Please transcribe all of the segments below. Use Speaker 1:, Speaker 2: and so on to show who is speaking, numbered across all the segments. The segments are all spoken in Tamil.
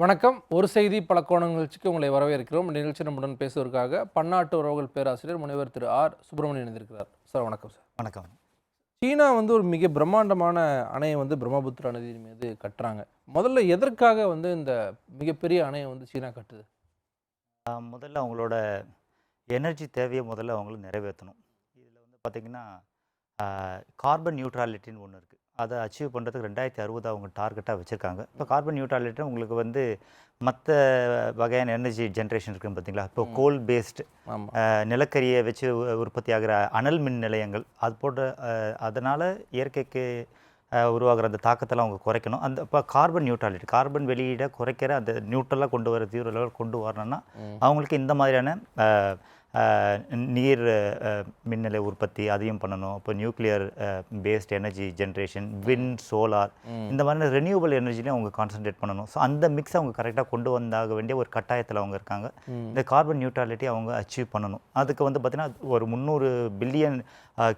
Speaker 1: வணக்கம். ஒரு செய்தி பல கோணங்கள் நிகழ்ச்சிக்கு உங்களை வரவேற்கிறோம். நிகழ்ச்சி நம்முடன் பேசுவதற்காக பன்னாட்டு உறவுகள் பேராசிரியர் முனைவர் திரு ஆர். சுப்பிரமணியன் இணைந்திருக்கிறார். சார் வணக்கம் சார்.
Speaker 2: வணக்கம்.
Speaker 1: சீனா வந்து ஒரு மிக பிரம்மாண்டமான அணையை வந்து பிரம்மபுத்திரா நதியின் மீது கட்டுறாங்க. முதல்ல எதற்காக வந்து இந்த மிகப்பெரிய அணையை வந்து சீனா கட்டுது?
Speaker 2: முதல்ல அவங்களோட எனர்ஜி தேவையை முதல்ல அவங்களும் நிறைவேற்றணும். இதில் வந்து பார்த்திங்கன்னா கார்பன் நியூட்ராலிட்டின்னு ஒன்று இருக்குது அதை அச்சீவ் பண்ணுறதுக்கு ரெண்டாயிரத்தி அறுபது அவங்க டார்கெட்டாக வச்சுருக்காங்க. இப்போ கார்பன் நியூட்ராலிட்டி உங்களுக்கு வந்து மற்ற வகையான எனர்ஜி ஜென்ரேஷன் இருக்குன்னு பார்த்தீங்களா? இப்போ கோல் பேஸ்டு நிலக்கரியை வச்சு உற்பத்தி ஆகிற அனல் மின் நிலையங்கள் அது போன்ற அதனால் இயற்கைக்கு உருவாகிற அந்த தாக்கத்தெல்லாம் அவங்க குறைக்கணும். அந்த இப்போ கார்பன் நியூட்ராலிட்டி கார்பன் வெளியீடை குறைக்கிற அந்த நியூட்ரலாக கொண்டு வர லெவல் கொண்டு வரணும்னா அவங்களுக்கு இந்த மாதிரியான நீர் அஹ், மின்நிலை உற்பத்தி அதையும் பண்ணணும். இப்போ nuclear based energy generation wind solar இந்த மாதிரியான ரெனியூவல் எனர்ஜிலையும் அவங்க கான்சென்ட்ரேட் பண்ணணும். ஸோ அந்த மிக்ஸ் அவங்க கரெக்டாக கொண்டு வந்தாக வேண்டிய ஒரு கட்டாயத்தில் அவங்க இருக்காங்க. இந்த கார்பன் நியூட்ரலிட்டி அவங்க அச்சீவ் பண்ணணும். அதுக்கு வந்து பார்த்திங்கன்னா ஒரு முந்நூறு billion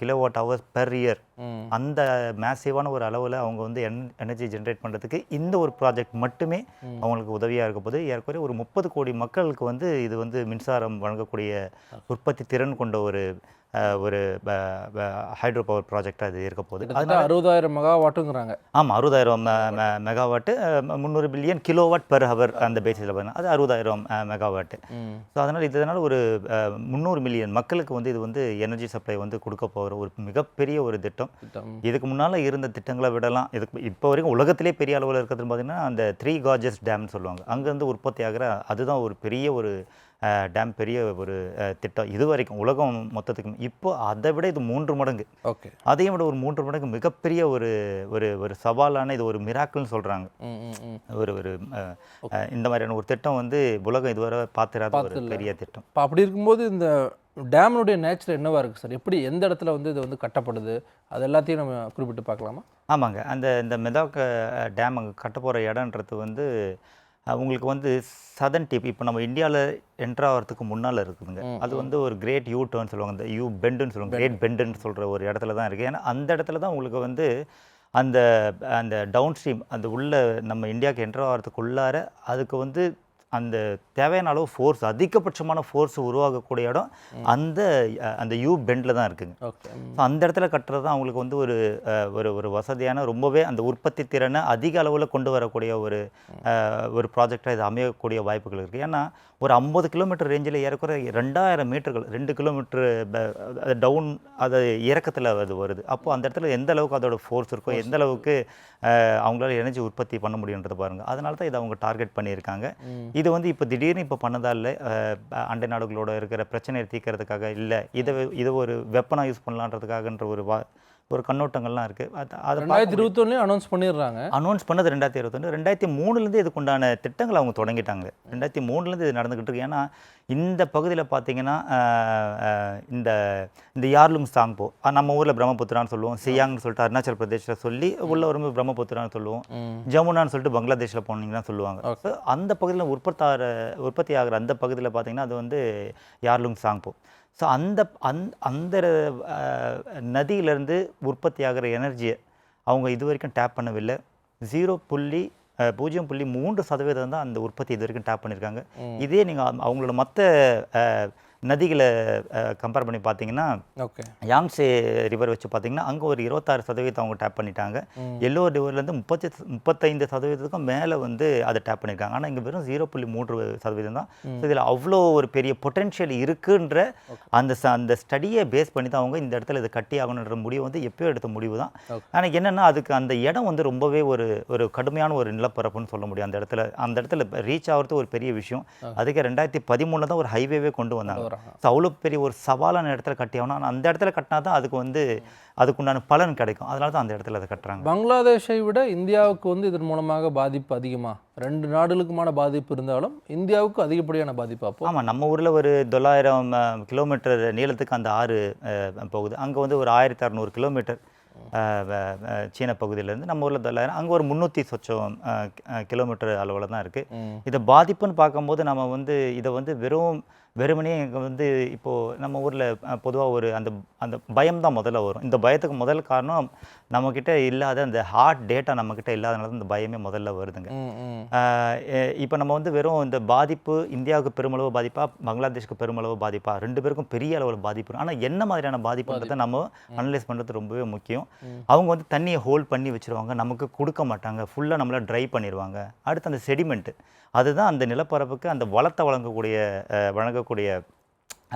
Speaker 2: kilowatt hours per year அந்த மேசிவான ஒரு அளவில் அவங்க வந்து என் எனர்ஜி ஜென்ரேட் பண்ணுறதுக்கு இந்த ஒரு ப்ராஜெக்ட் மட்டுமே அவங்களுக்கு உதவியாக இருக்க போது ஏறக்குறைய ஒரு முப்பது கோடி மக்களுக்கு வந்து இது வந்து மின்சாரம் வழங்கக்கூடிய உற்பத்தி திறன் கொண்ட ஒரு ஒரு ஹைட்ரோ பவர் ப்ராஜெக்டாக இது இருக்க போகுது.
Speaker 1: கிட்டத்தட்ட அறுபதாயிரம் மெகா வாட்டுங்கிறாங்க
Speaker 2: ஆமாம் அறுபதாயிரம் மெகாவாட்டு முந்நூறு பில்லியன் கிலோவாட் பெர் ஹவர் அந்த பேசிஸில் பார்த்தீங்கன்னா அது அறுபதாயிரம் மெகாவாட்டு ஸோ அதனால் இதனால் ஒரு முந்நூறு மில்லியன் மக்களுக்கு வந்து இது வந்து எனர்ஜி சப்ளை வந்து கொடுக்க போகிற ஒரு மிகப்பெரிய ஒரு திட்டம். இதுக்கு முன்னால் இருந்த திட்டங்களை விடலாம். இதுக்கு இப்போ வரைக்கும் உலகத்திலே பெரிய அளவில் இருக்கிறதுன்னு பார்த்தீங்கன்னா அந்த த்ரீ கார்ஜஸ் டேம்னு சொல்லுவாங்க. அங்கேருந்து உற்பத்தி ஆகிற அதுதான் ஒரு பெரிய ஒரு டேம் பெரிய ஒரு திட்டம். இது வரைக்கும் உலகம் மொத்தத்துக்கும் இப்போ அதை விட இது மூன்று மடங்கு.
Speaker 1: ஓகே.
Speaker 2: அதையும் விட ஒரு மூன்று மடங்கு மிகப்பெரிய ஒரு ஒரு ஒரு சவாலான இது ஒரு மிராக்கிள்னு சொல்கிறாங்க ஒரு ஒரு இந்த மாதிரியான ஒரு திட்டம் வந்து உலகம் இதுவரை பார்த்திராத ஒரு. பெரிய திட்டம்.
Speaker 1: இப்போ அப்படி இருக்கும்போது இந்த டேம்னுடைய நேச்சர் என்னவா இருக்குது சார்? எப்படி எந்த இடத்துல வந்து இது வந்து கட்டப்படுது? அது எல்லாத்தையும் நம்ம குறிப்பிட்டு பார்க்கலாமா?
Speaker 2: ஆமாங்க. அந்த இந்த மெதாக்க டேம் அங்கே கட்ட போகிற இடன்றது வந்து உங்களுக்கு வந்து சதன் டிப் இப்போ நம்ம இந்தியாவில் என்ட்ரு ஆகிறதுக்கு முன்னால் இருக்குதுங்க. அது வந்து ஒரு கிரேட் யூ டர்ன் சொல்லுவாங்க. இந்த யூ பெண்டுன்னு சொல்லுவாங்க. கிரேட் பெண்டுன்னு சொல்கிற ஒரு இடத்துல தான் இருக்குது ஏன்னா அந்த இடத்துல தான் உங்களுக்கு வந்து அந்த அந்த டவுன் ஸ்ட்ரீம் அந்த உள்ள நம்ம இந்தியாவுக்கு என்ட்ரு ஆகிறதுக்குள்ளார அதுக்கு வந்து அந்த தேவையான அளவு ஃபோர்ஸ் அதிகபட்சமான ஃபோர்ஸ் உருவாகக்கூடிய இடம் அந்த அந்த யூ பெண்டில் தான் இருக்குங்க. ஸோ அந்த இடத்துல கட்டுறது தான் அவங்களுக்கு வந்து ஒரு ஒரு ஒரு வசதியான ரொம்பவே அந்த உற்பத்தி திறனை அதிக அளவில் கொண்டு வரக்கூடிய ஒரு ஒரு ப்ராஜெக்டாக இது அமையக்கூடிய வாய்ப்புகள் இருக்குது ஏன்னா ஒரு ஐம்பது கிலோமீட்டர் ரேஞ்சில் ஏறக்குறைய ரெண்டாயிரம் மீட்டர்கள் ரெண்டு கிலோமீட்டர் டவுன் அது இறக்கத்தில் அது வருது. அப்போது அந்த இடத்துல எந்த அளவுக்கு அதோட ஃபோர்ஸ் இருக்கோ எந்த அளவுக்கு அவங்களால எனர்ஜி உற்பத்தி பண்ண முடியுன்றது பாருங்கள் அதனால தான் இதை அவங்க டார்கெட் பண்ணியிருக்காங்க. இது வந்து இப்போ திடீர்னு இப்போ பண்ணதா இல்லை அஹ், அண்டை நாடுகளோட இருக்கிற பிரச்சனையை தீர்க்கறதுக்காக இல்லை இதை இதை ஒரு வெப்பனாக யூஸ் பண்ணலான்றதுக்காகன்ற ஒரு வா ஒரு கண்ணோட்டங்கள்லாம் இருக்குது அது
Speaker 1: ரெண்டாயிரத்தி இருபத்தொன்னுலேயும் அனௌன்ஸ் பண்ணிடுறாங்க.
Speaker 2: அனௌன்ஸ் பண்ணது ரெண்டாயிரத்தி இருபத்தொன்று ரெண்டாயிரத்தி மூணுலேருந்து இதுக்குண்டான திட்டங்கள் அவங்க தொடங்கிட்டாங்க. ரெண்டாயிரத்தி மூணுலேருந்து இது நடந்துக்கிட்டு இருக்கு. ஏன்னா இந்த பகுதியில் பார்த்தீங்கன்னா இந்த இந்த யார்லுங் சாங்போ நம்ம ஊரில் பிரம்மபுத்திரான்னு சொல்லுவோம். சியாங்னு சொல்லிட்டு அருணாச்சல் பிரதேஷில் சொல்லி உள்ள வரும்போது பிரம்மபுத்திரான்னு சொல்லுவோம். ஜமுனான்னு சொல்லிட்டு பங்களாதேஷில் போனீங்கன்னா சொல்லுவாங்க. அந்த பகுதியில் உற்பத்தி ஆகிற உற்பத்தி ஆகிற அந்த பகுதியில் பார்த்தீங்கன்னா அது வந்து யார்லுங் சாங்போ ஸோ அந்த அந் அந்த நதியிலேருந்து உற்பத்தி ஆகிற எனர்ஜியை அவங்க இது வரைக்கும் டேப் பண்ணவில்லை ஜீரோ புள்ளி பூஜ்ஜியம் புள்ளி மூன்று சதவீதம் தான் அந்த உற்பத்தி இது வரைக்கும் டேப் பண்ணியிருக்காங்க. இதே நீங்கள் அவங்களோட மற்ற நதிகளை கம்பேர் பண்ணி பார்த்தீங்கன்னா
Speaker 1: ஓகே.
Speaker 2: யாங்ஸே ரிவர் வச்சு பார்த்தீங்கன்னா அங்கே ஒரு இருபத்தாறு சதவீதம் அவங்க டேப் பண்ணிட்டாங்க. எல்லோ ரிவர்லேருந்து முப்பத்தி முப்பத்தைந்து சதவீதத்துக்கும் மேலே வந்து அதை டேப் பண்ணியிருக்காங்க ஆனால் இங்கே வெறும் ஜீரோ புள்ளி மூன்று சதவீதம் தான். இதில் அவ்வளோ ஒரு பெரிய பொட்டென்ஷியல் இருக்குன்ற அந்த அந்த ஸ்டடியை பேஸ் பண்ணி தான் அவங்க இந்த இடத்துல இதை கட்டி ஆகணுன்ற முடிவு வந்து எப்பயோ எடுத்த முடிவு தான். ஆனால் என்னென்னா அதுக்கு அந்த இடம் வந்து ரொம்பவே ஒரு ஒரு கடுமையான ஒரு நிலப்பரப்புன்னு சொல்ல முடியும். அந்த இடத்துல அந்த இடத்துல ரீச் ஆகிறது ஒரு பெரிய விஷயம். அதுக்கு ரெண்டாயிரத்தி பதிமூணில் தான் ஒரு ஹைவேவே கொண்டு வந்தாங்க. ஸோ அவ்வளோ பெரிய ஒரு சவாலான இடத்துல கட்டி ஆகணும் ஆனால் அந்த இடத்துல கட்டினா தான் அதுக்கு வந்து அதுக்குண்டான பலன் கிடைக்கும். அதனால தான் அந்த இடத்துல அதை கட்டுறாங்க.
Speaker 1: பங்களாதேஷை விட இந்தியாவுக்கு வந்து இதன் மூலமாக பாதிப்பு அதிகமா? ரெண்டு நாடுகளுக்குமான பாதிப்பு இருந்தாலும் இந்தியாவுக்கு அதிகப்படியான பாதிப்பு அப்போ?
Speaker 2: ஆமாம் நம்ம ஊரில் ஒரு தொள்ளாயிரம் கிலோமீட்டர் நீளத்துக்கு அந்த ஆறு போகுது. அங்கே வந்து ஒரு ஆயிரத்தி அறநூறு கிலோமீட்டர் சீன பகுதியிலேருந்து நம்ம ஊரில் தொள்ளாயிரம் அங்கே ஒரு முந்நூற்றி சொச்சம் கிலோமீட்டர் அளவில் தான் இருக்குது. இதை பாதிப்புன்னு பார்க்கும்போது நம்ம வந்து இதை வந்து வெறும் வெறுமனே இங்கே வந்து இப்போது நம்ம ஊரில் பொதுவாக ஒரு அந்த அந்த பயம் தான் முதல்ல வரும். இந்த பயத்துக்கு முதல் காரணம் நம்மக்கிட்ட இல்லாத அந்த ஹார்ட் டேட்டா நம்மக்கிட்ட இல்லாதனால தான் இந்த பயமே முதல்ல வருதுங்க. இப்போ நம்ம வந்து வெறும் இந்த பாதிப்பு இந்தியாவுக்கு பெருமளவு பாதிப்பா பங்களாதேஷ்க்கு பெருமளவு பாதிப்பா ரெண்டு பேருக்கும் பெரிய அளவில் பாதிப்பு ஆனால் என்ன மாதிரியான பாதிப்புன்றதை நம்ம அனலைஸ் பண்ணுறது ரொம்பவே முக்கியம். அவங்க வந்து தண்ணியை ஹோல்ட் பண்ணி வச்சிருவாங்க நமக்கு கொடுக்க மாட்டாங்க ஃபுல்லாக நம்மளை ட்ரை பண்ணிடுவாங்க அடுத்து அந்த செடிமெண்ட்டு அதுதான் அந்த நிலப்பரப்புக்கு அந்த வளத்தை வழங்கக்கூடிய அஹ், வழங்கக்கூடிய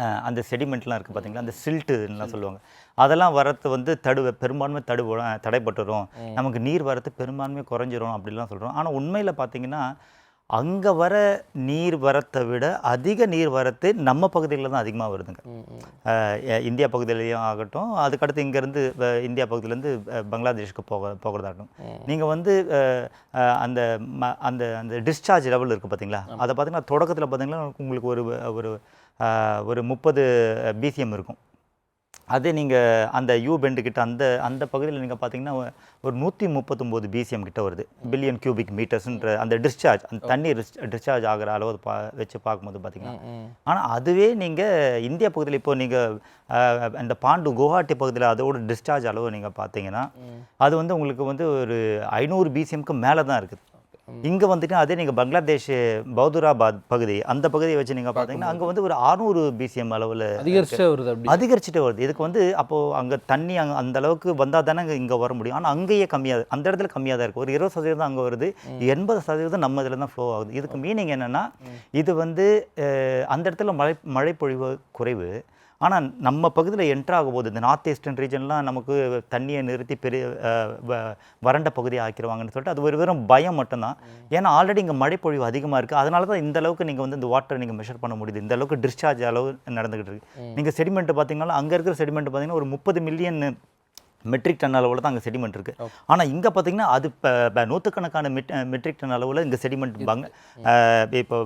Speaker 2: அஹ், அந்த செடிமெண்ட்லாம் இருக்குது பார்த்தீங்களா அந்த சில்ட்டுலாம் சொல்லுவாங்க. அதெல்லாம் வரத்து வந்து தடு பெரும்பான்மை தடு தடைப்பட்டுரும் நமக்கு நீர் வரத்து பெரும்பான்மை குறைஞ்சிரும் அப்படிலாம் சொல்கிறோம் ஆனால் உண்மையில் பார்த்தீங்கன்னா அங்கே வர நீர் வரத்தை விட அதிக நீர் வரத்து நம்ம பகுதிகளில் தான் அதிகமாக வருதுங்க. இந்தியா பகுதியிலையும் ஆகட்டும் அதுக்கடுத்து இங்கேருந்து இந்தியா பகுதியிலேருந்து பங்களாதேஷ்க்கு போக போகிறதாகட்டும். நீங்கள் வந்து அந்த ம- அந்த அந்த டிஸ்சார்ஜ் லெவல் இருக்குது பார்த்தீங்களா அதை பார்த்தீங்கன்னா தொடக்கத்தில் பார்த்தீங்கன்னா உங்களுக்கு ஒரு ஒரு ஒரு முப்பது பிசிஎம் இருக்கும். அதே நீங்கள் அந்த யூ பெண்டு கிட்ட அந்த அந்த பகுதியில் நீங்கள் பார்த்தீங்கன்னா ஒரு நூற்றி முப்பத்தொம்போது பிசிஎம் கிட்ட வருது. பில்லியன் கியூபிக் மீட்டர்ஸ்ன்ற அந்த டிஸ்சார்ஜ் அந்த தண்ணி டிஸ்சார்ஜ் ஆகிற அளவு பா வச்சு பார்க்கும்போது பார்த்தீங்கன்னா. ஆனால் அதுவே நீங்கள் இந்தியா பகுதியில் இப்போ நீங்கள் இந்த பாண்டு குவஹாட்டி பகுதியில் அதோட டிஸ்சார்ஜ் அளவு நீங்கள் பார்த்தீங்கன்னா அது வந்து உங்களுக்கு வந்து ஒரு ஐநூறு பிசிஎம்க்கு மேலே தான் இருக்குது. இங்கே வந்துட்டு அதே நீங்கள் பங்களாதேஷ் பௌதுராபாத் பகுதி அந்த பகுதியை வச்சு நீங்கள் பார்த்தீங்கன்னா அங்கே வந்து ஒரு 600 பிசிஎம் அளவில்
Speaker 1: அதிகரிச்சே வருது
Speaker 2: அதிகரிச்சுட்டே வருது. இதுக்கு வந்து அப்போது அங்கே தண்ணி அங்கே அந்த அளவுக்கு வந்தால் தானே இங்கே வர முடியும். ஆனால் அங்கேயே கம்மியாக அந்த இடத்துல கம்மியாக தான் இருக்குது ஒரு இருபது சதவீதம் அங்கே வருது. எண்பது சதவீதம் நம்ம இதில் தான் ஃப்ளோ ஆகுது. இதுக்கு மீனிங் என்னென்னா இது வந்து அந்த இடத்துல மழை மழைப்பொழிவு குறைவு. ஆனால் நம்ம பகுதியில் என்ட்ராகும் போது இந்த நார்த் ஈஸ்டர்ன் ரீஜன்லாம் நமக்கு தண்ணியை நிறுத்தி பெரிய வறண்ட பகுதி ஆக்கிடுவாங்கன்னு சொல்லிட்டு அது ஒரு வெறும் பயம் மட்டும்தான். ஏன்னா ஆல்ரெடி இங்கே மழைப்பொழிவு அதிகமாக இருக்குது அதனால தான் இந்த அளவுக்கு நீங்கள் வந்து இந்த வாட்டரை நீங்கள் மெஷர் பண்ண முடியுது. இந்த அளவுக்கு டிஸ்சார்ஜ் அளவு நடந்துகிட்டு இருக்கு. நீங்கள் செடிமெண்ட் பார்த்தீங்கன்னா அங்கே இருக்கிற செடிமெண்ட் பார்த்தீங்கன்னா ஒரு முப்பது மில்லியன் மெட்ரிக் டன் அளவில் தான் அங்கே செடிமெண்ட் இருக்குது ஆனால் இங்கே பார்த்தீங்கன்னா அது இப்போ நூற்றுக்கணக்கான மெட் மெட்ரிக் டன் அளவில் இங்கே செடிமெண்ட் பங்க இப்போ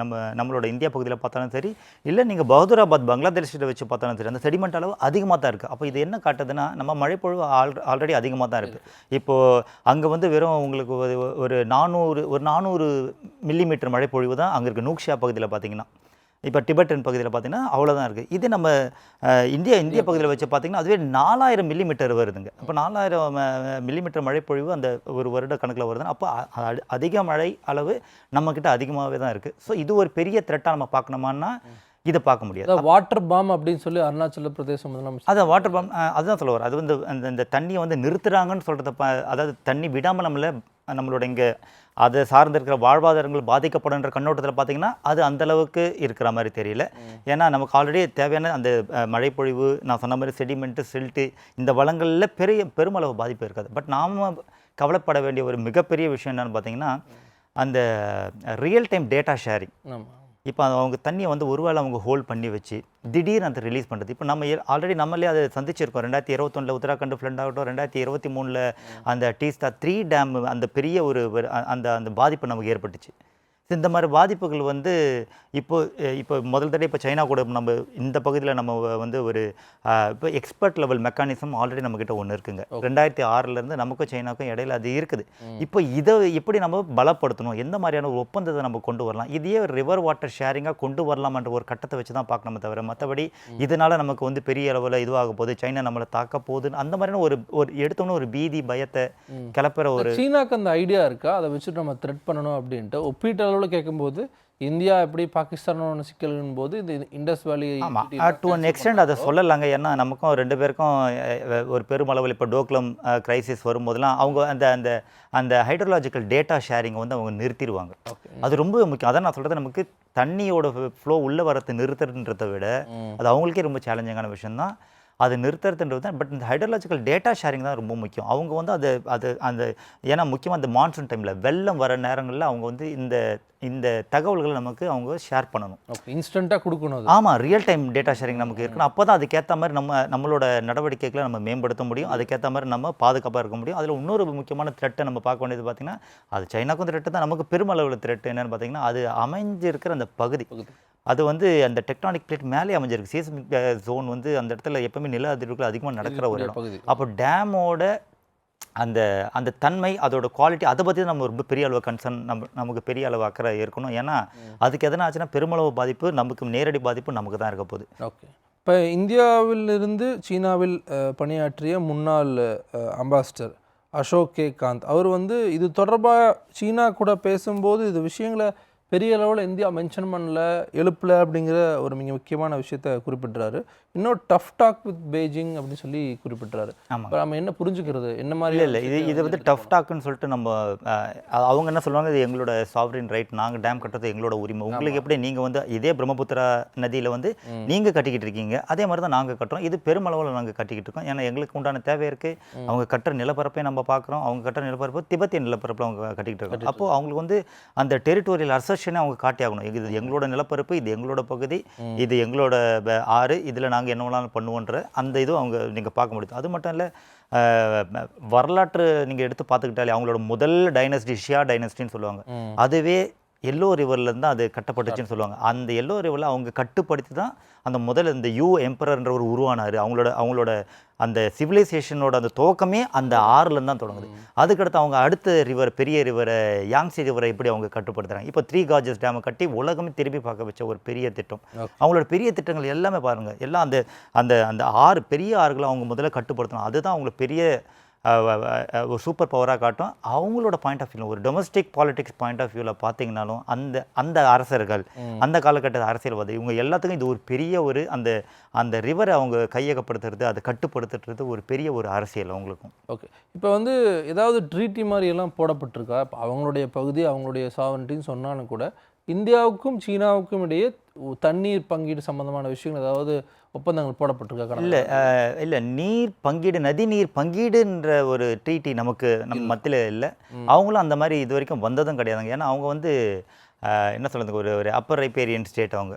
Speaker 2: நம்ம நம்மளோட இந்தியா பகுதியில் பார்த்தாலும் சரி இல்லை நீங்கள் பகதூராபாத் பங்களாதேஷில் வச்சு பார்த்தாலும் சரி அந்த செடிமெண்ட் அளவு அதிகமாக தான் இருக்குது அப்போ இது என்ன காட்டுதுன்னா நம்ம மழைப்பொழிவு ஆல் ஆல்ரெடி அதிகமாக தான் இருக்குது இப்போது அங்கே வந்து வெறும் உங்களுக்கு ஒரு- ஒரு நானூறு ஒரு நானூறு மில்லிமீட்டர் மழைப்பொழிவு தான் அங்கே இருக்குது நூக்ஷியா பகுதியில் பார்த்தீங்கன்னா இப்போ டிபெட்டன் பகுதியில் பார்த்தீங்கன்னா அவ்வளோதான் இருக்குது. இது நம்ம இந்தியா இந்திய பகுதியில் வச்சு பார்த்தீங்கன்னா அதுவே நாலாயிரம் மில்லிமீட்டர் வருதுங்க. அப்போ நாலாயிரம் மில்லிமீட்டர் மழைப்பொழிவு அந்த ஒரு வருட கணக்கில் வருதுன்னா அப்போ அதிக மழை அளவு நம்மக்கிட்ட அதிகமாகவே தான் இருக்குது. ஸோ இது ஒரு பெரிய த்ரெட்டாக நம்ம பார்க்கணுமான்னா இதை பார்க்க முடியாது.
Speaker 1: வாட்டர் பாம் அப்படின்னு சொல்லி அருணாச்சல பிரதேசம் முதலமைச்சர்
Speaker 2: அதான் வாட்டர் பம்ப் அதுதான் சொல்ல வர அது வந்து அந்த இந்த தண்ணியை வந்து நிறுத்துறாங்கன்னு சொல்கிறத ப அதாவது தண்ணி விடாமல் நம்மள நம்மளோட இங்கே அதை சார்ந்து இருக்கிற வாழ்வாதாரங்கள் பாதிக்கப்படுன்ற கண்ணோட்டத்தில் பார்த்தீங்கன்னா அது அந்த அளவுக்கு இருக்கிற மாதிரி தெரியல. ஏன்னா நமக்கு ஆல்ரெடி தேவையான அந்த மழைப்பொழிவு நான் சொன்ன மாதிரி செடிமெண்ட்டு சில்ட்டு இந்த வளங்களில் பெரிய பெருமளவு பாதிப்பு இருக்காது. பட் நாம் கவலைப்பட வேண்டிய ஒரு மிகப்பெரிய விஷயம் என்னன்னு பார்த்தீங்கன்னா அந்த ரியல் டைம் டேட்டா ஷேரிங் இப்போ அவங்க தண்ணியை வந்து ஒருவேளை அவங்க ஹோல்ட் பண்ணி வச்சு திடீர்னு அதை ரிலீஸ் பண்ணுறது இப்போ நம்ம ஆல்ரெடி நம்மளே அதை சந்திச்சிருக்கோம். ரெண்டாயிரத்தி இருபத்தொன்னில் உத்தராகண்ட் ஃப்ளண்ட் ஆகட்டும் ரெண்டாயிரத்தி இருபத்தி மூணில் அந்த டீஸ்டா த்ரீ டேம் அந்த பெரிய ஒரு அந்த அந்த பாதிப்பு நமக்கு ஏற்பட்டுச்சு. இந்த மாதிரி பாதிப்புகள் வந்து இப்போ இப்போ முதல் தடவை இப்போ சைனா கூட நம்ம இந்த பகுதியில் நம்ம வந்து ஒரு இப்போ எக்ஸ்பர்ட் லெவல் மெக்கானிசம் ஆல்ரெடி நம்மக்கிட்ட ஒன்று இருக்குங்க. ரெண்டாயிரத்தி ஆறுலேருந்து நமக்கும் சைனாக்கும் இடையில அது இருக்குது. இப்போ இதை எப்படி நம்ம பலப்படுத்தணும்? எந்த மாதிரியான ஒரு ஒப்பந்தத்தை நம்ம கொண்டு வரலாம்? இதையே ரிவர் வாட்டர் ஷேரிங்காக கொண்டு வரலாம்ன்ற ஒரு கட்டத்தை வச்சு தான் பார்க்கணுமே தவிர மற்றபடி இதனால நமக்கு வந்து பெரிய அளவில் இதுவாக போகுது. சைனா நம்மளை தாக்க போகுதுன்னு அந்த மாதிரியான ஒரு ஒரு எடுத்தோன்னே ஒரு பீதி பயத்தை கிளப்புற ஒரு
Speaker 1: சீனாக்கு அந்த ஐடியா இருக்கா? அதை வச்சுட்டு நம்ம த்ரெட் பண்ணணும் அப்படின்ட்டு. ஒப்பீட்டு அளவில் கேட்கும்போது இந்தியா எப்படி பாகிஸ்தானோட சிக்கல்கள் போது இந்த இண்டஸ் வேலி
Speaker 2: டு அன் எக்ஸ்டெண்ட் அதை சொல்லலாங்க. ஏன்னா நமக்கும் ரெண்டு பேருக்கும் ஒரு பெருமளவில் இப்போ டோக்லம் கிரைசிஸ் வரும்போதெல்லாம் அவங்க அந்த அந்த அந்த ஹைட்ரலாஜிக்கல் டேட்டா ஷேரிங்கை வந்து அவங்க நிறுத்திடுவாங்க. அது ரொம்ப முக்கியம். அதான் நான் சொல்கிறது நமக்கு தண்ணியோட ஃப்ளோ உள்ளே வரத்தை நிறுத்துறதுன்றதை விட அது அவங்களுக்கே ரொம்ப சேலஞ்சிங்கான விஷயம் தான் அது நிறுத்துறதுன்றது தான். பட் இந்த ஹைட்ரலாஜிக்கல் டேட்டா ஷேரிங் தான் ரொம்ப முக்கியம். அவங்க வந்து அது அது அந்த ஏன்னா முக்கியமாக அந்த மான்சூன் டைமில் வெள்ளம் வர நேரங்களில் அவங்க வந்து இந்த இந்த தகவல்களை நமக்கு அவங்க ஷேர் பண்ணணும்.
Speaker 1: இன்ஸ்டண்ட்டாக கொடுக்கணும்
Speaker 2: ஆமாம் ரியல் டைம் டேட்டா ஷேரிங் நமக்கு இருக்கணும். அப்போ தான் அதுக்கேற்ற மாதிரி நம்ம நம்மளோட நடவடிக்கைகளை நம்ம மேம்படுத்த முடியும். அதுக்கேற்ற மாதிரி நம்ம பாதுகாப்பாக இருக்க முடியும். அதில் இன்னொரு முக்கியமான த்ரெட்டை நம்ம பார்க்க வேண்டியது பார்த்திங்கன்னா அது சைனாக்கும் த்ரெட்டு தான். நமக்கு பெருமளவில் த்ரெட் என்னன்னு பார்த்தீங்கன்னா அது அமைஞ்சிருக்கிற அந்த பகுதி. அது வந்து அந்த டெக்டானிக் பிளேட் மேலே அமைஞ்சிருக்கு. சீஸ்மிக் ஜோன் வந்து அந்த இடத்துல எப்பவுமே நில அதிர்வுகள் அதிகமாக நடக்கிற ஒரு இடம். அப்போ டேமோட அந்த அந்த தன்மை அதோட குவாலிட்டி அதை பற்றி நம்ம ரொம்ப பெரிய அளவு கன்சர்ன் நம்ம நமக்கு பெரிய அளவு அக்கறை இருக்கணும். ஏன்னா அதுக்கு எதனா ஆச்சுன்னா பெருமளவு பாதிப்பு நமக்கு நேரடி பாதிப்பு நமக்கு தான் இருக்க போகுது.
Speaker 1: ஓகே. இப்போ இந்தியாவிலிருந்து சீனாவில் பணியாற்றிய முன்னாள் அம்பாசிடர் அசோக் கே. காந்த் அவர் வந்து இது தொடர்பாக சீனா கூட பேசும்போது இது விஷயங்களை பெரிய அளவில் இந்தியா மென்ஷன் பண்ணல எழுப்பல அப்படிங்கிற ஒரு மிக முக்கியமான விஷயத்த குறிப்பிட்றாரு. இன்னும் டஃப் டாக் வித் பெய்ஜிங் அப்படின்னு சொல்லி குறிப்பிட்றாரு
Speaker 2: ஆமாம்
Speaker 1: நம்ம என்ன புரிஞ்சுக்கிறது? என்ன மாதிரி
Speaker 2: இல்லை இது இது வந்து டஃப் டாக்குன்னு சொல்லிட்டு நம்ம அவங்க என்ன சொல்லுவாங்க? இது எங்களோட சாவரின் ரைட் நாங்கள் டேம் கட்டுறது எங்களோட உரிமை. உங்களுக்கு எப்படி நீங்கள் வந்து இதே பிரம்மபுத்திரா நதியில் வந்து நீங்கள் கட்டிக்கிட்டு இருக்கீங்க? அதே மாதிரி தான் நாங்கள் கட்டுறோம். இது பெருமளவில் நாங்கள் கட்டிக்கிட்டு இருக்கோம். ஏன்னா எங்களுக்கு உண்டான தேவை இருக்குது அவங்க கட்டுற நிலப்பரப்பை நம்ம பார்க்குறோம். அவங்க கட்டுற நிலப்பரப்பு திபெத்திய நிலப்பரப்பில் அவங்க கட்டிக்கிட்டு இருக்காங்க. அப்போது அவங்களுக்கு வந்து அந்த டெரிட்டோரியல் அசர்ஷனை அவங்க காட்டி ஆகணும் இது எங்களோட நிலப்பரப்பு இது எங்களோட பகுதி இது எங்களோட ஆறு இதில் நாங்கள் என்ன வேணாலும் பண்ணுவோன்ற அந்த இதுவும் அவங்க நீங்கள் பார்க்க முடியுது அது மட்டும் இல்லை வரலாற்று நீங்கள் எடுத்து பார்த்துக்கிட்டாலே அவங்களோட முதல் டைனஸ்டி ஷியா டைனஸ்டின்னு சொல்லுவாங்க. அதுவே எல்லோ ரிவர்லேருந்து தான் அது கட்டப்பட்டுச்சுன்னு சொல்லுவாங்க. அந்த எல்லோ ரிவரில் அவங்க கட்டுப்படுத்தி தான் அந்த முதல்ல இந்த யூ எம்பரர்ன்ற ஒரு உருவானார். அவங்களோட அவங்களோட அந்த சிவிலைசேஷனோட அந்த துவக்கமே அந்த ஆறுலேருந்து தான் தொடங்குது. அதுக்கடுத்து அவங்க அடுத்த ரிவர் பெரிய ரிவரை யாங்ஸி ரிவரை எப்படி அவங்க கட்டுப்படுத்துறாங்க. இப்போ த்ரீ காஜஸ் டேமை கட்டி உலகமே திரும்பி பார்க்க வச்ச ஒரு பெரிய திட்டம். அவங்களோட பெரிய திட்டங்கள் எல்லாமே பாருங்க. எல்லாம் அந்த அந்த அந்த ஆறு பெரிய ஆறுகளை அவங்க முதல்ல கட்டுப்படுத்தணும். அதுதான் அவங்களுக்கு பெரிய ஒரு சூப்பர் பவராக காட்டும். அவங்களோட பாயிண்ட் ஆஃப் வியூவில் ஒரு டொமஸ்டிக் பாலிடிக்ஸ் பாயிண்ட் ஆஃப் வியூவில் பார்த்தீங்கனாலும் அந்த அந்த அரசர்கள் அந்த காலகட்ட அரசியல்வாதி இவங்க எல்லாத்துக்கும் இது ஒரு பெரிய ஒரு அந்த அந்த ரிவரை அவங்க கையகப்படுத்துறது அதை கட்டுப்படுத்துறது ஒரு பெரிய ஒரு அரசியல் அவங்களுக்கும்.
Speaker 1: ஓகே இப்போ வந்து ஏதாவது ட்ரீட்டி மாதிரி எல்லாம் போடப்பட்டிருக்கா? இப்போ அவங்களுடைய பகுதி அவங்களுடைய சாவன்ட்டின்னு சொன்னாலும் கூட இந்தியாவுக்கும் சீனாவுக்கும் இடையே தண்ணீர் பங்கீடு சம்பந்தமான விஷயங்கள் ஏதாவது ஒப்பந்தங்கள் போடப்பட்டிருக்கா
Speaker 2: இல்லை இல்லை நீர் பங்கீடு நதி நீர் பங்கீடுன்ற ஒரு ட்ரீட்டி நமக்கு நம்ம மத்தியில் இல்லை. அவங்களும் அந்த மாதிரி இது வரைக்கும் வந்ததும் கிடையாதுங்க. ஏன்னா அவங்க வந்து என்ன சொல்றது ஒரு ஒரு அப்பர் ரைப்பேரியன் ஸ்டேட் அவங்க.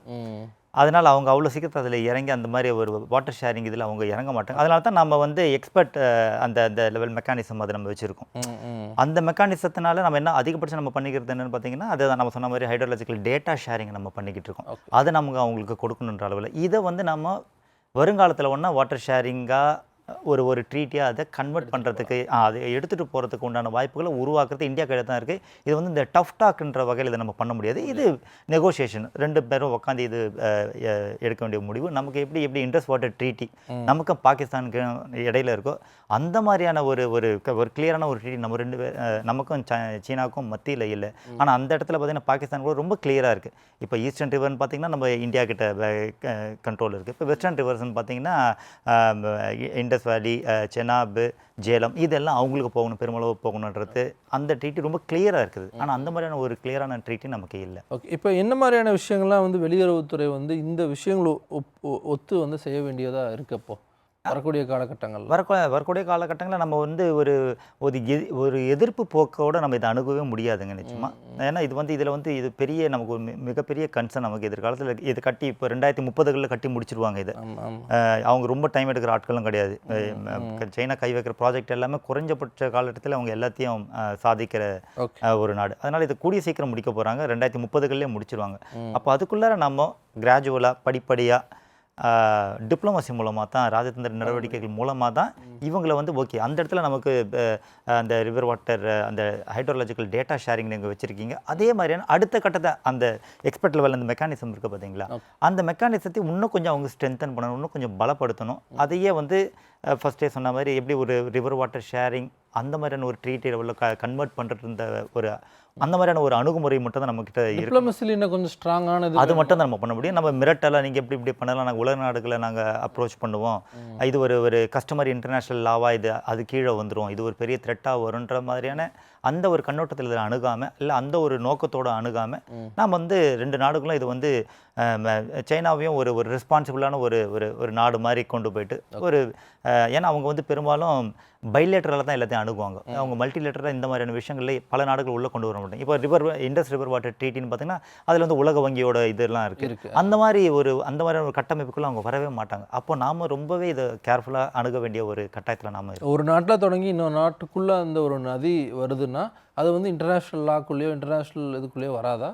Speaker 2: அதனால் அவங்க அவ்வளோ சீக்கிரத்தில் அதில் இறங்கி அந்த மாதிரி ஒரு வாட்டர் ஷேரிங் இதில் அவங்க இறங்க மாட்டாங்க. அதனால தான் நம்ம வந்து எக்ஸ்பர்ட் அந்த அந்த லெவல் மெக்கானிசம் அதை நம்ம வச்சுருக்கோம். அந்த மெக்கானிசத்தினால நம்ம என்ன அதிகபட்சம் நம்ம பண்ணிக்கிறது என்னன்னு பார்த்தீங்கன்னா அதை நம்ம சொன்ன மாதிரி ஹைட்ரோலாஜிக்கல் டேட்டா ஷேரிங் நம்ம பண்ணிக்கிட்டு இருக்கோம். அதை நமக்கு அவங்களுக்கு கொடுக்கணுன்ற அளவில். இதை வந்து நம்ம வருங்காலத்தில் ஒன்றா வாட்டர் ஷேரிங்காக ஒரு ஒரு ட்ரீட்டியாக அதை கன்வெர்ட் பண்ணுறதுக்கு அதை எடுத்துகிட்டு போகிறதுக்கு உண்டான வாய்ப்புகளை உருவாக்குறது இந்தியா கையில் தான் இருக்குது இது வந்து இந்த டஃப் டாக்ன்ற வகையில் இதை நம்ம பண்ண முடியாது. இது நெகோஷியேஷன் ரெண்டு பேரும் உட்காந்து இது எடுக்க வேண்டிய முடிவு. நமக்கு எப்படி எப்படி இன்ட்ரெஸ்ட் வாட்டர் ட்ரீட்டி நமக்கும் பாகிஸ்தானுக்கு இடையில இருக்கோ அந்த மாதிரியான ஒரு ஒரு ஒரு கிளியரான ஒரு ட்ரீட்டி நம்ம ரெண்டு பேர் நமக்கும் சீனாவுக்கும் மத்தியில் இல்லை. ஆனால் அந்த இடத்துல பார்த்தீங்கன்னா பாகிஸ்தான் கூட ரொம்ப கிளியராக இருக்குது இப்போ ஈஸ்டர்ன் ரிவர்னு பார்த்தீங்கன்னா நம்ம இந்தியா கிட்ட கண்ட்ரோல் இருக்குது இப்போ வெஸ்டர்ன் ரிவர்ஸ்னு பார்த்தீங்கன்னா இண்டஸ் வேலி அஹ், செனாப் ஜேலம் இதெல்லாம் அவங்களுக்கு போகணும் பெருமளவு போகணுன்றது அந்த ட்ரீட்டி ரொம்ப கிளியராக இருக்குது. ஆனால் அந்த மாதிரியான ஒரு கிளியரான ட்ரீட்டி நமக்கு இல்லை.
Speaker 1: ஓகே இப்போ என்ன மாதிரியான விஷயங்கள்லாம் வந்து வெளியுறவுத்துறை வந்து இந்த விஷயங்கள் ஒ- ஒத்து வந்து செய்ய வேண்டியதாக இருக்கப்போ வரக்கூடிய காலகட்டங்கள்ல.
Speaker 2: வரக்கூ வரக்கூடிய காலகட்டங்களில் நம்ம வந்து ஒரு ஒரு எதி ஒரு எதிர்ப்பு போக்கோட நம்ம இதை அணுகவே முடியாதுங்க நிச்சயமா. ஏன்னா இது வந்து இதில் வந்து இது பெரிய நமக்கு ஒரு மிகப்பெரிய கன்சர்ன் நமக்கு எதிர்காலத்தில். இது கட்டி இப்போ ரெண்டாயிரத்தி முப்பதுகளில் கட்டி முடிச்சிருவாங்க இதை. அவங்க ரொம்ப டைம் எடுக்கிற ஆட்களும் கிடையாது. சைனா கை வைக்கிற ப்ராஜெக்ட் எல்லாமே குறைஞ்சபட்ச காலகட்டத்தில் அவங்க எல்லாத்தையும் சாதிக்கிற ஒரு நாடு. அதனால் இது கூடிய சீக்கிரம் முடிக்க போகிறாங்க ரெண்டாயிரத்தி முப்பதுகளிலே முடிச்சிருவாங்க. அப்போ அதுக்குள்ளார நம்ம கிராஜுவலாக படிப்படியாக டிப்ளமசி மூலமாக தான் ராஜதந்திர நடவடிக்கைகள் மூலமாக தான் இவங்களை வந்து ஓகே அந்த இடத்துல நமக்கு அந்த ரிவர் வாட்டர் அந்த ஹைட்ரோலாஜிக்கல் டேட்டா ஷேரிங் நீங்கள் வச்சுருக்கீங்க. அதே மாதிரியான அடுத்த கட்டத்தை அந்த எக்ஸ்பர்ட் லெவல் அந்த மெக்கானிசம் இருக்குது பார்த்தீங்களா அந்த மெக்கானிசத்தை இன்னும் கொஞ்சம் அவங்க ஸ்ட்ரென்தன் பண்ணணும் இன்னும் கொஞ்சம் பலப்படுத்தணும். அதையே வந்து ஃபஸ்ட்டே சொன்ன மாதிரி எப்படி ஒரு ரிவர் வாட்டர் ஷேரிங் அந்த மாதிரியான ஒரு ட்ரீட்டி லெவலில் க கன்வெர்ட் பண்ணுறது இருந்த ஒரு அந்த மாதிரியான ஒரு அணுகுமுறை மட்டும் தான் நம்மக்கிட்ட இருக்கு.
Speaker 1: டிப்ளமசியில் இன்னும் கொஞ்சம் ஸ்ட்ராங்கானது
Speaker 2: அது மட்டும் தான் நம்ம பண்ண முடியும். நம்ம மிரட்டலாம் நீங்கள் எப்படி இப்படி பண்ணலாம்? நாங்கள் உலக நாடுகளை நாங்கள் அப்ரோச் பண்ணுவோம். இது ஒரு ஒரு கஸ்டமர் இன்டர்நேஷ்னல் லாவாக இது அது கீழே வந்துரும். இது ஒரு பெரிய த்ரெட்டாக வருன்ற மாதிரியான அந்த ஒரு கண்ணோட்டத்தில் இதில் அணுகாமல் இல்லை அந்த ஒரு நோக்கத்தோடு அணுகாமல் நாம் வந்து ரெண்டு நாடுகளும் இது வந்து சைனாவையும் ஒரு ஒரு ரெஸ்பான்சிபிளான ஒரு ஒரு ஒரு நாடு மாதிரி கொண்டு போயிட்டு ஒரு ஏன்னா அவங்க வந்து பெரும்பாலும் பைலேட்டரில் தான் எல்லாத்தையும் அணுகுவாங்க. அவங்க மல்டிலேட்டராக இந்த மாதிரியான விஷயங்கள்ல பல நாடுகள் உள்ளே கொண்டு வர மாட்டாங்க இப்போ ரிவர் இண்டஸ் ரிவர் வாட்டர் ட்ரீட்டின்னு பார்த்தீங்கன்னா அதில் வந்து உலக வங்கியோட இதெல்லாம் இருக்குது
Speaker 1: இருக்கு.
Speaker 2: அந்த மாதிரி ஒரு அந்த மாதிரியான ஒரு கட்டமைப்புக்குள்ள அவங்க வரவே மாட்டாங்க. அப்போ நாம ரொம்பவே இதை கேர்ஃபுல்லாக அணுக வேண்டிய ஒரு கட்டாயத்தில் நாம
Speaker 1: ஒரு நாட்டில் தொடங்கி இன்னொரு நாட்டுக்குள்ள அந்த ஒரு நதி வருதுன்னா அது வந்து இன்டர்நேஷ்னல் லாக்குள்ளேயோ இன்டர்நேஷ்னல் இதுக்குள்ளேயோ வராதா?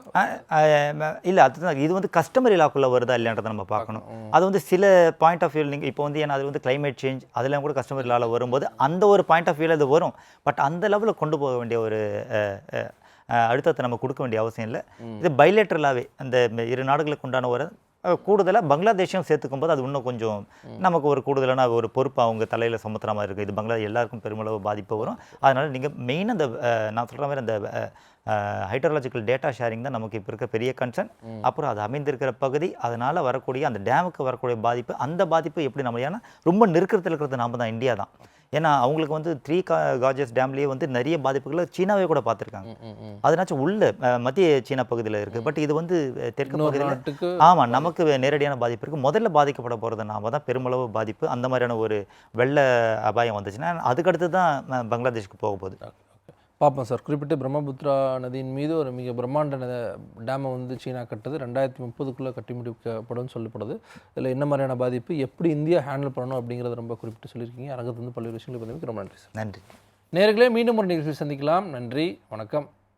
Speaker 2: இல்லை அதுதான். இது வந்து கஸ்டமரி லாக்குள்ள வருதா இல்லைன்றதை நம்ம பார்க்கணும். அது வந்து சில பாயிண்ட் ஆஃப் வியூ நீங்கள் இப்போ வந்து ஏன்னா அது வந்து climate சேஞ்ச் அதெல்லாம் கூட கஸ்டமரி லாவில் வரும்போது அந்த ஒரு பாயிண்ட் ஆஃப் வியூவில் அது வரும். பட் அந்த லெவலில் கொண்டு போக வேண்டிய ஒரு அழுத்தத்தை நம்ம கொடுக்க வேண்டிய அவசியம் இல்லை. இது பைலேட்டரலாகவே அந்த இரு நாடுகளுக்கு உண்டான ஒரு கூடுதலாக பங்களாதேஷையும் சேர்த்துக்கும் போது அது இன்னும் கொஞ்சம் நமக்கு ஒரு கூடுதலான ஒரு பொறுப்பு அவங்க தலையில் சுமத்துற மாதிரி இருக்குது இது பங்களா எல்லாருக்கும் பெருமளவு பாதிப்பு வரும். அதனால் நீங்கள் மெயின் அந்த நான் சொல்கிற மாதிரி அந்த ஹைட்ரலாஜிக்கல் டேட்டா ஷேரிங் தான் நமக்கு இப்போ இருக்க பெரிய கன்சர்ன் அப்புறம் அது அமைந்திருக்கிற பகுதி அதனால் வரக்கூடிய அந்த டேமுக்கு வரக்கூடிய பாதிப்பு அந்த பாதிப்பு எப்படி நம்ம ஏன்னா ரொம்ப நெருக்கத்தில் இருக்கிறது நாம தான் இந்தியா தான். ஏன்னா அவங்களுக்கு வந்து த்ரீ கா காஜஸ் டேம்லேயே வந்து நிறைய பாதிப்புகளை சீனாவே கூட பார்த்துருக்காங்க. அதனாச்சும் உள்ள மத்திய சீனா பகுதியில் இருக்குது பட் இது வந்து தெற்கு பகுதியில் ஆமாம் நமக்கு நேரடியான பாதிப்பு இருக்குது முதல்ல பாதிக்கப்பட போகிறது நாம தான் பெருமளவு பாதிப்பு. அந்த மாதிரியான ஒரு வெள்ள அபாயம் வந்துச்சுன்னா அதுக்கடுத்து தான் பங்களாதேஷ்க்கு போக போகுது.
Speaker 1: பார்ப்போம் சார். குறிப்பிட்ட பிரம்மபுத்திரா நதியின் மீது ஒரு மிக பிரம்மாண்ட டேமை வந்து சீனா கட்டுது. ரெண்டாயிரத்தி முப்பதுக்குள்ளே கட்டி முடிக்கப்படும் சொல்லப்படுது. இதில் என்ன மாதிரியான பாதிப்பு எப்படி இந்தியா ஹேண்டில் பண்ணணும் அப்படிங்கிறத ரொம்ப குறிப்பிட்டு சொல்லியிருக்கீங்க. அரங்கத்து வந்து பல்வேறு விஷயங்களை பதிவுக்கு ரொம்ப நன்றி சார்.
Speaker 2: நன்றி.
Speaker 1: நேர்களே மீண்டும் ஒரு நிகழ்ச்சி சந்திக்கலாம். நன்றி வணக்கம்.